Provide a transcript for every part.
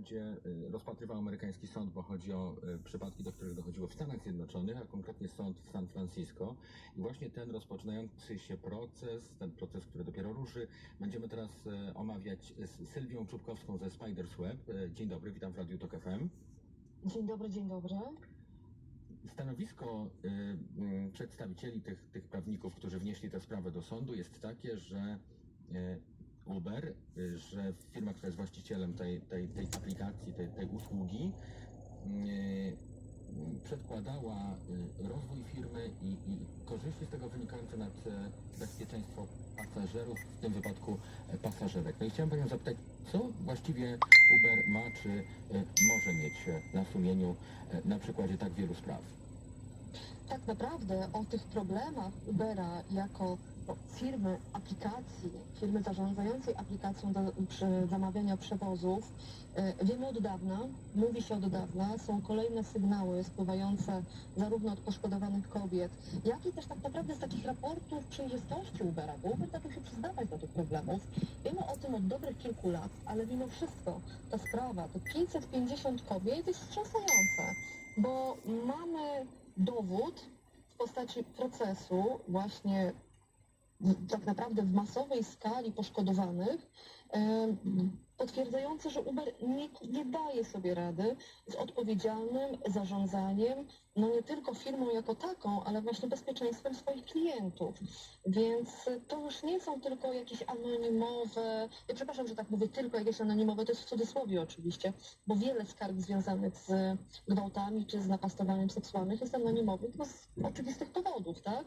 będzie y, rozpatrywał amerykański sąd, bo chodzi o y, przypadki, do których dochodziło w Stanach Zjednoczonych, a konkretnie sąd w San Francisco. I właśnie ten rozpoczynający się proces, ten proces, który dopiero ruszy, będziemy teraz y, omawiać z Sylwią Czubkowską ze Spiders Web. Dzień dobry, witam w Radiu Tok FM. Dzień dobry, dzień dobry. Stanowisko y, y, przedstawicieli tych, tych prawników, którzy wnieśli tę sprawę do sądu, jest takie, że y, Uber, że firma, która jest właścicielem tej, tej, tej aplikacji, tej, tej usługi, y, przedkładała y, rozwój firmy i, i korzyści z tego wynikające nad e, bezpieczeństwo pasażerów, w tym wypadku e, pasażerek. No i chciałem Panią zapytać, co właściwie Uber ma, czy e, może mieć e, na sumieniu e, na przykładzie tak wielu spraw? Tak naprawdę o tych problemach Ubera jako firmy aplikacji, firmy zarządzającej aplikacją do przy zamawiania przewozów e, wiemy od dawna, mówi się od dawna, są kolejne sygnały spływające zarówno od poszkodowanych kobiet, jak i też tak naprawdę z takich raportów przejrzystości Ubera, bo Uber zaczął się przyznawać do tych problemów. Wiemy o tym od dobrych kilku lat, ale mimo wszystko ta sprawa, te 550 kobiet jest wstrząsające, bo mamy dowód w postaci procesu właśnie tak naprawdę w masowej skali poszkodowanych, em, potwierdzający, że Uber nie, nie daje sobie rady z odpowiedzialnym zarządzaniem, no nie tylko firmą jako taką, ale właśnie bezpieczeństwem swoich klientów. Więc to już nie są tylko jakieś anonimowe, ja przepraszam, że tak mówię, tylko jakieś anonimowe, to jest w cudzysłowie oczywiście, bo wiele skarg związanych z gwałtami czy z napastowaniem seksualnym jest anonimowych no z oczywistych powodów, tak?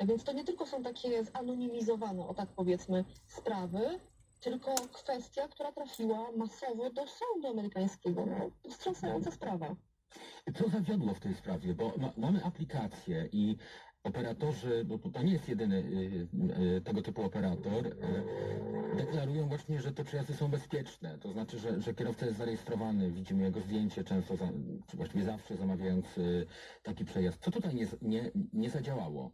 Więc to nie tylko są takie zanonimizowane, o tak powiedzmy, sprawy, tylko kwestia, która trafiła masowo do sądu amerykańskiego. No, wstrząsająca sprawa. Co zawiodło w tej sprawie? Bo ma, mamy aplikację i operatorzy, bo to, nie jest jedyny y, y, tego typu operator, y, deklarują właśnie, że te przejazdy są bezpieczne. To znaczy, że, że kierowca jest zarejestrowany, widzimy jego zdjęcie często, za, czy właściwie zawsze zamawiając taki przejazd. Co tutaj nie, nie, nie zadziałało?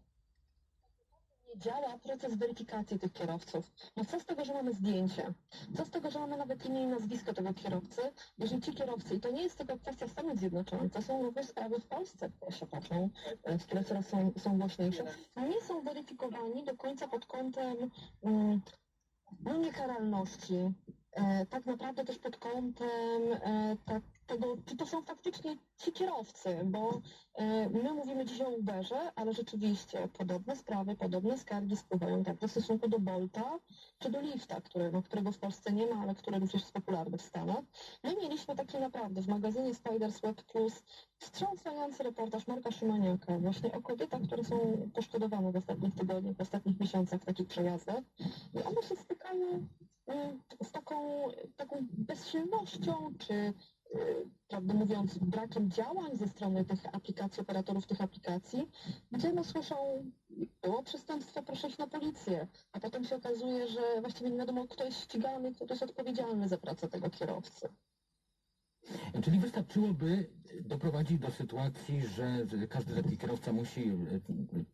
Działa proces weryfikacji tych kierowców. No co z tego, że mamy zdjęcie? Co z tego, że mamy nawet imię i nazwisko tego kierowcy? Jeżeli ci kierowcy, i to nie jest tylko kwestia Stanów Zjednoczonych, to są również sprawy w Polsce, które się toczą, e, które coraz są, są głośniejsze, nie są weryfikowani do końca pod kątem mm, no, niekaralności. E, tak naprawdę też pod kątem e, tak, tego, czy to są faktycznie ci kierowcy, bo e, my mówimy dziś o Uberze, ale rzeczywiście podobne sprawy, podobne skargi spływają tak w stosunku do Bolta czy do Lifta, który, no, którego w Polsce nie ma, ale który również jest popularny w Stanach. My mieliśmy taki naprawdę w magazynie Spiders Web Plus wstrząsający reportaż Marka Szymaniaka właśnie o kobietach, które są poszkodowane w ostatnich tygodniach, w ostatnich miesiącach w takich przejazdach. I one się stykają y, z taką, taką bezsilnością, czy prawdę mówiąc, brakiem działań ze strony tych aplikacji, operatorów tych aplikacji, gdzie no słyszą, było przestępstwo, proszę iść na policję, a potem się okazuje, że właściwie nie wiadomo, kto jest ścigany, kto jest odpowiedzialny za pracę tego kierowcy. Czyli wystarczyłoby doprowadzić do sytuacji, że każdy taki kierowca musi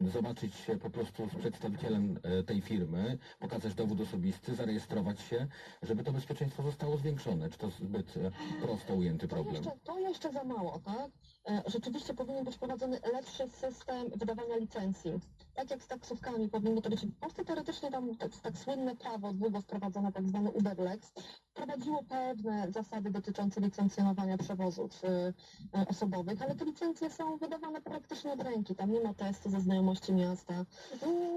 e, zobaczyć się po prostu z przedstawicielem e, tej firmy, pokazać dowód osobisty, zarejestrować się, żeby to bezpieczeństwo zostało zwiększone. Czy to zbyt e, prosto ujęty To problem? jeszcze, to jeszcze za mało, tak? Rzeczywiście powinien być wprowadzony lepszy system wydawania licencji. Tak jak z taksówkami powinno to być. W Polsce teoretycznie tam tak, tak słynne prawo długo wprowadzone, tak zwany Uberlex, wprowadziło pewne zasady dotyczące licencjonowania przewozów osobowych, ale te licencje są wydawane praktycznie od ręki. Tam nie ma testu ze znajomości miasta.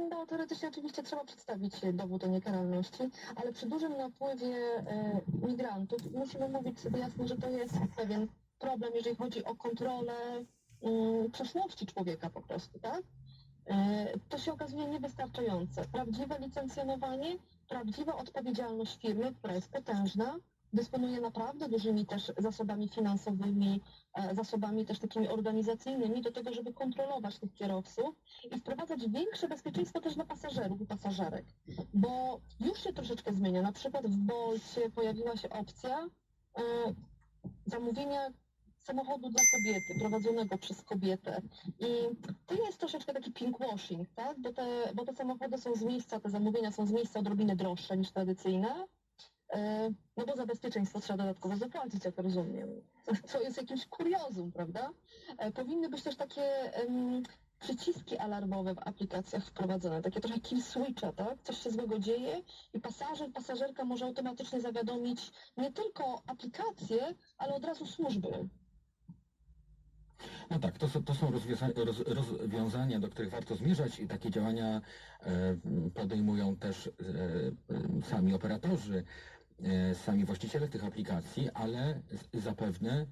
No, teoretycznie oczywiście trzeba przedstawić dowód o niekaralności, ale przy dużym napływie e, migrantów musimy mówić sobie jasno, że to jest pewien problem, jeżeli chodzi o kontrolę mm, przeszłości człowieka po prostu, tak? E, to się okazuje niewystarczające. Prawdziwe licencjonowanie, prawdziwa odpowiedzialność firmy, która jest potężna, dysponuje naprawdę dużymi też zasobami finansowymi, e, zasobami też takimi organizacyjnymi do tego, żeby kontrolować tych kierowców i wprowadzać większe bezpieczeństwo też dla pasażerów i pasażerek. Bo już się troszeczkę zmienia. Na przykład w Bolcie pojawiła się opcja e, zamówienia samochodu dla kobiety, prowadzonego przez kobietę. I to jest troszeczkę taki pinkwashing, tak? Bo te, bo te samochody są z miejsca, te zamówienia są z miejsca odrobinę droższe niż tradycyjne. E, no bo za bezpieczeństwo trzeba dodatkowo zapłacić, jak rozumiem. Co jest jakimś kuriozum, prawda? E, Powinny być też takie em, przyciski alarmowe w aplikacjach wprowadzone, takie trochę kill switche, tak? Coś się złego dzieje i pasażer, pasażerka może automatycznie zawiadomić nie tylko aplikację, ale od razu służby. No tak, to, są- to są rozwiąza- roz, rozwiązania, do których warto zmierzać i takie działania e, podejmują też sami operatorzy, sami właściciele tych aplikacji, ale zapewne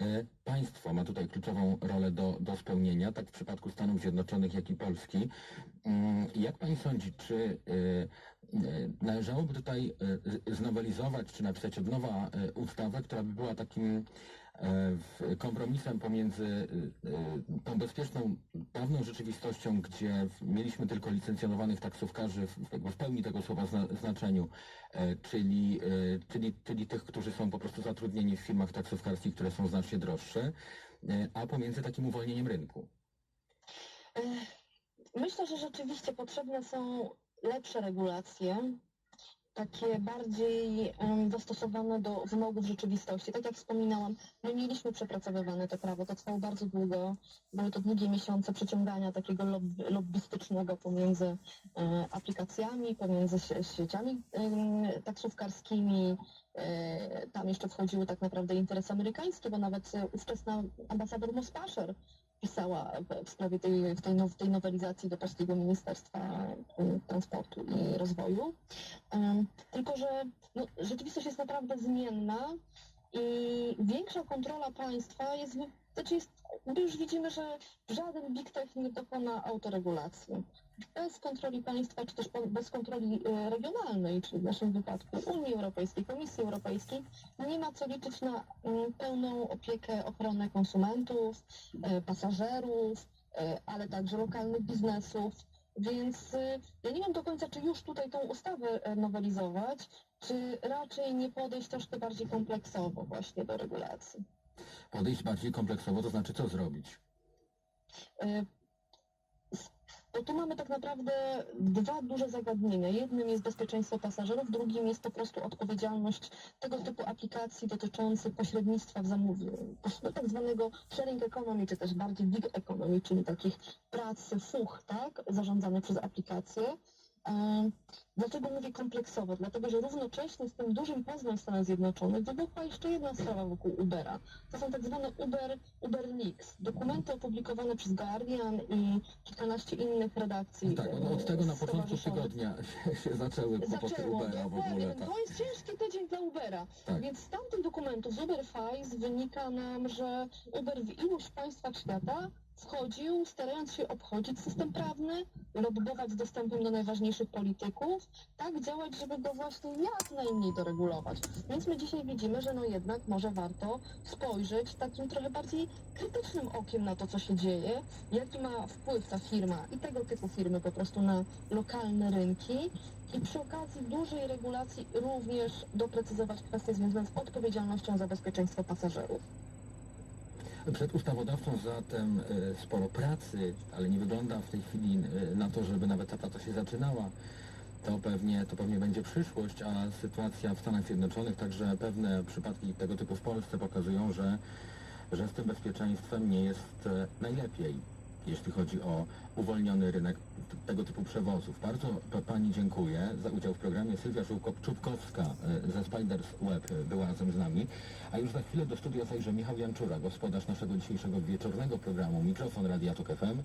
e, państwo ma tutaj kluczową rolę do, do spełnienia, tak w przypadku Stanów Zjednoczonych, jak i Polski. Mm, Jak pani sądzi, czy e, e, należałoby tutaj e, znowelizować, czy napisać od nowa e, ustawę, która by była takim e, kompromisem pomiędzy e, e, tą bezpieczną, dawną rzeczywistością, gdzie mieliśmy tylko licencjonowanych taksówkarzy w, w- pełni tego słowa zna, znaczeniu, e, czyli, e, czyli, czyli tych, którzy są po prostu zatrudnieni w firmach taksówkarskich, które są znacznie droższe, e, a pomiędzy takim uwolnieniem rynku. E, Myślę, że rzeczywiście potrzebne są lepsze regulacje, takie bardziej em, dostosowane do wymogów rzeczywistości. Tak jak wspominałam, my mieliśmy przepracowywane to prawo, to trwało bardzo długo. Były to długie miesiące przeciągania takiego lobby, lobbystycznego pomiędzy e, aplikacjami, pomiędzy sie, sieciami em, taksówkarskimi. E, tam jeszcze wchodziły tak naprawdę interesy amerykańskie, bo nawet e, ówczesna ambasador Mospaszer pisała w, sprawie tej, w tej, now, tej nowelizacji do Polskiego Ministerstwa y, Transportu i Rozwoju. Tylko, że no, rzeczywistość jest naprawdę zmienna i większa kontrola państwa jest, znaczy jest, już widzimy, że żaden big tech nie dokona autoregulacji. Bez kontroli państwa, czy też bez kontroli y, regionalnej, czyli w naszym wypadku Unii Europejskiej, Komisji Europejskiej, nie ma co liczyć na y, pełną opiekę, ochronę konsumentów, e, pasażerów, ale także lokalnych biznesów. Więc ja nie wiem do końca, czy już tutaj tą ustawę e, nowelizować, czy raczej nie podejść troszkę bardziej kompleksowo właśnie do regulacji. Podejść bardziej kompleksowo, to znaczy co zrobić? E, Bo tu mamy tak naprawdę dwa duże zagadnienia. Jednym jest bezpieczeństwo pasażerów, drugim jest po prostu odpowiedzialność tego typu aplikacji dotyczących pośrednictwa w zamówieniu, pos- tak zwanego sharing economy, czy też bardziej gig economy, czyli takich prac fuch, tak, zarządzanych przez aplikacje. E, Dlaczego mówię kompleksowo? Dlatego, że równocześnie z tym dużym pozwem Stanów Zjednoczonych wybuchła jeszcze jedna sprawa wokół Ubera. To są tak zwane Uber, Uber Leaks. Dokumenty opublikowane przez Guardian i kilkanaście innych redakcji. No tak, od, od tego na początku tygodnia się, zaczęły kłopoty Zaczęło, Ubera w ogóle. Tak. To jest ciężki tydzień dla Ubera. Tak. Więc z tamtych dokumentów z Uber Files wynika nam, że Uber w iluś państwach świata wchodził, starając się obchodzić system prawny, lobbować z dostępem do najważniejszych polityków, tak działać, żeby go właśnie jak najmniej doregulować. Więc my dzisiaj widzimy, że no jednak może warto spojrzeć takim trochę bardziej krytycznym okiem na to, co się dzieje, jaki ma wpływ ta firma i tego typu firmy po prostu na lokalne rynki i przy okazji dużej regulacji również doprecyzować kwestie związane z odpowiedzialnością za bezpieczeństwo pasażerów. Przed ustawodawcą zatem e, sporo pracy, ale nie wygląda w tej chwili e, na to, żeby nawet ta praca się zaczynała. To pewnie, to pewnie będzie przyszłość, a sytuacja w Stanach Zjednoczonych, także pewne przypadki tego typu w Polsce pokazują, że, że z tym bezpieczeństwem nie jest e, najlepiej, jeśli chodzi o uwolniony rynek tego typu przewozów. Bardzo pa- Pani dziękuję za udział w programie. Sylwia Żółko- Czubkowska e, ze Spiders Web e, była razem z nami. A już za chwilę do studia zajrzy Michał Janczura, gospodarz naszego dzisiejszego wieczornego programu Mikrofon Radia Tok FM.